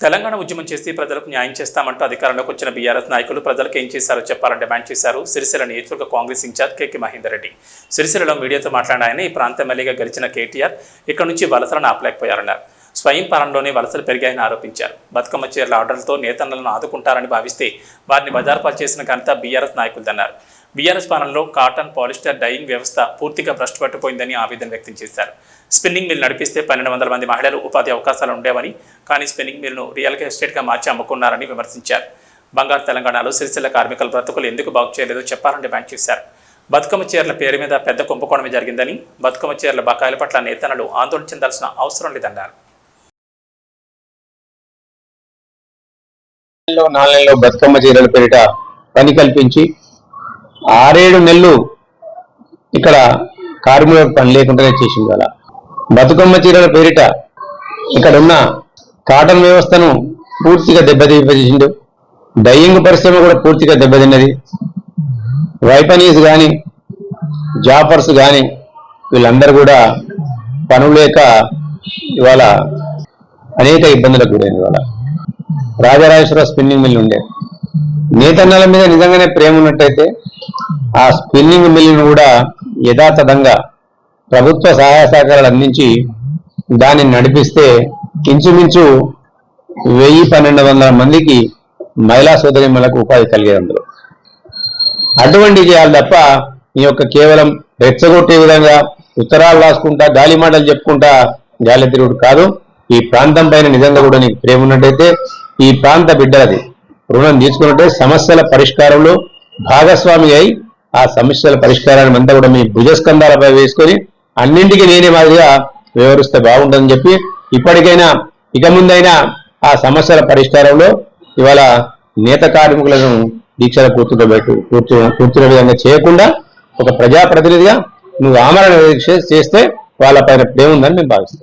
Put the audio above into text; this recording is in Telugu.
తెలంగాణ ఉద్యమం చేసి ప్రజలకు న్యాయం చేస్తామంటూ అధికారంలోకి వచ్చిన బీఆర్ఎస్ నాయకులు ప్రజలకు ఏం చేశారో చెప్పాలని డిమాండ్ చేశారు సిరిసిల్ల నియోజకవర్గ కాంగ్రెస్ ఇన్ఛార్జ్ కేకే మహేందర్ రెడ్డి. సిరిసిల్లలో మీడియాతో మాట్లాడిన ఆయన ఈ ప్రాంత ఎమ్మెల్యేగా గెలిచిన కేటీఆర్ ఇక్కడ నుంచి వలసలను ఆపలేకపోయారన్నారు. స్వయం పాలనలోనే వలసలు పెరిగాయని ఆరోపించారు. బతుకమ్మ చీరల ఆర్డర్లతో నేతన్నలను ఆదుకుంటారని భావిస్తే వారిని బజార్పాలు చేసిన ఘనత బీఆర్ఎస్ నాయకులదన్నారు బీఆర్ఎస్ పాలనలో కాటన్ పాలిస్టర్ డైయింగ్ వ్యవస్థ పూర్తిగా భ్రష్టు పట్టిపోయిందని ఆవేదన వ్యక్తం చేశారు. స్పిన్నింగ్ మిల్ నడిపిస్తే పన్నెండు వందల మంది మహిళలు ఉపాధి అవకాశాలు ఉండేవని కానీ స్పిన్నింగ్ మిల్ను రియల్ ఎస్టేట్గా మార్చి అమ్ముకున్నారని విమర్శించారు. బంగారు తెలంగాణలో సిరిసిల్ల కార్మికుల బ్రతుకులు ఎందుకు బాగు చేయలేదో చెప్పాలని డిమాండ్ చేశారు. బతుకమ్మ చీరల పేరు మీద పెద్ద కుంభకోణమే జరిగిందని బతుకమ్మ చీరల బకాయిల పట్ల నేతనలు ఆందోళన చెందాల్సిన అవసరం లేదన్నారు. నాలుగు నెలల్లో బతుకమ్మ చీరల పేరిట పని కల్పించి ఆరేడు నెలలు ఇక్కడ కార్మికులకు పని లేకుండానే చేసింది అలా. బతుకమ్మ చీరల పేరిట ఇక్కడ ఉన్న కాటన్ వ్యవస్థను పూర్తిగా దెబ్బతింపజేసిండు డయ్యింగ్ పరిశ్రమ కూడా పూర్తిగా దెబ్బతిన్నది. వైపనీస్ కానీ జాఫర్స్ కానీ వీళ్ళందరూ కూడా పనులేక ఇవాళ అనేక ఇబ్బందులకు గురైంది ఇవాళ రాజరాజేశ్వర స్పిన్నింగ్ మిల్ ఉండే. నేతన్నల మీద నిజంగానే ప్రేమ ఉన్నట్టయితే ఆ స్పిన్నింగ్ మిల్లును కూడా యథాతథంగా ప్రభుత్వ సహాయ సహకారాలు అందించి దాన్ని నడిపిస్తే ఇంచుమించు వెయ్యి పన్నెండు వందల మందికి మహిళా సోదరిమలకు ఉపాధి కలిగేది అందులో. అటువంటి చేయాలి తప్ప ఈ యొక్క కేవలం రెచ్చగొట్టే విధంగా ఉత్తరాలు రాసుకుంటా గాలి మాటలు చెప్పుకుంటా గాలి తిరుగుడు కాదు. ఈ ప్రాంతం పైన నిజంగా కూడా నీకు ప్రేమ ఉన్నట్టయితే ఈ ప్రాంత బిడ్డలది. రుణం తీసుకున్నట్టే సమస్యల పరిష్కారంలో భాగస్వామి అయి ఆ సమస్యల పరిష్కారాన్ని అంతా కూడా మీ భుజస్కంధాలపై వేసుకొని అన్నింటికి నేనే మాదిరిగా వివరిస్తే బాగుంటుందని చెప్పి ఇప్పటికైనా ఇక ముందైనా ఆ సమస్యల పరిష్కారంలో ఇవాళ నేత కార్మికులను దీక్షల కూర్చుండబెట్టు కూర్చు కూర్చునే విధంగా చేయకుండా ఒక ప్రజాప్రతినిధిగా నువ్వు ఆమరణ చేస్తే వాళ్ళ పైన ప్రేమ ఉందని మేము భావిస్తాం